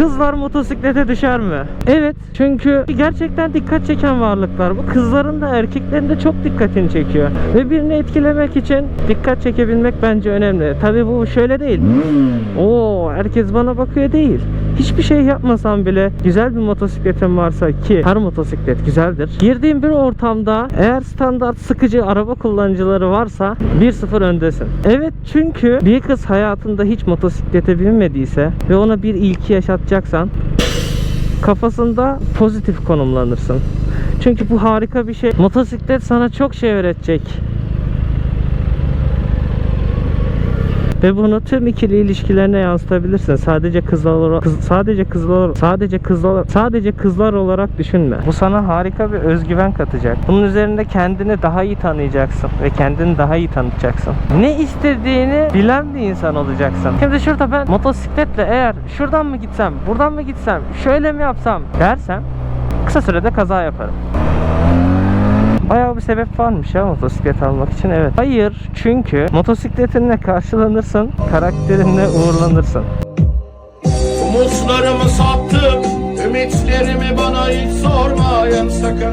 Kızlar motosiklete düşer mi? Evet. Çünkü gerçekten dikkat çeken varlıklar. Bu kızların da erkeklerin de çok dikkatini çekiyor. Ve birini etkilemek için dikkat çekebilmek bence önemli. Tabii bu şöyle değil. Oo herkes bana bakıyor değil. Hiçbir şey yapmasam bile güzel bir motosikletim varsa ki her motosiklet güzeldir. Girdiğim bir ortamda eğer standart sıkıcı araba kullanıcıları varsa 1-0 öndesin. Evet çünkü bir kız hayatında hiç motosiklete binmediyse ve ona bir ilki yaşatacaksan kafasında pozitif konumlanırsın. Çünkü bu harika bir şey. Motosiklet sana çok şey öğretecek. Ve bunu tüm ikili ilişkilerine yansıtabilirsin. Sadece kızlar olarak, kız- sadece kızlar, sadece kızlar, sadece kızlar olarak düşünme. Bu sana harika bir özgüven katacak. Bunun üzerinde kendini daha iyi tanıyacaksın ve kendini daha iyi tanıtacaksın. Ne istediğini bilen bir insan olacaksın. Şimdi şurada ben motosikletle eğer şuradan mı gitsem, buradan mı gitsem, şöyle mi yapsam dersem kısa sürede kaza yaparım. Bayağı bir sebep varmış ya motosiklet almak için evet. Hayır çünkü motosikletinle karşılanırsın, karakterinle uğurlanırsın. Umutlarımı sattım Ümitlerimi bana hiç sormayın sakın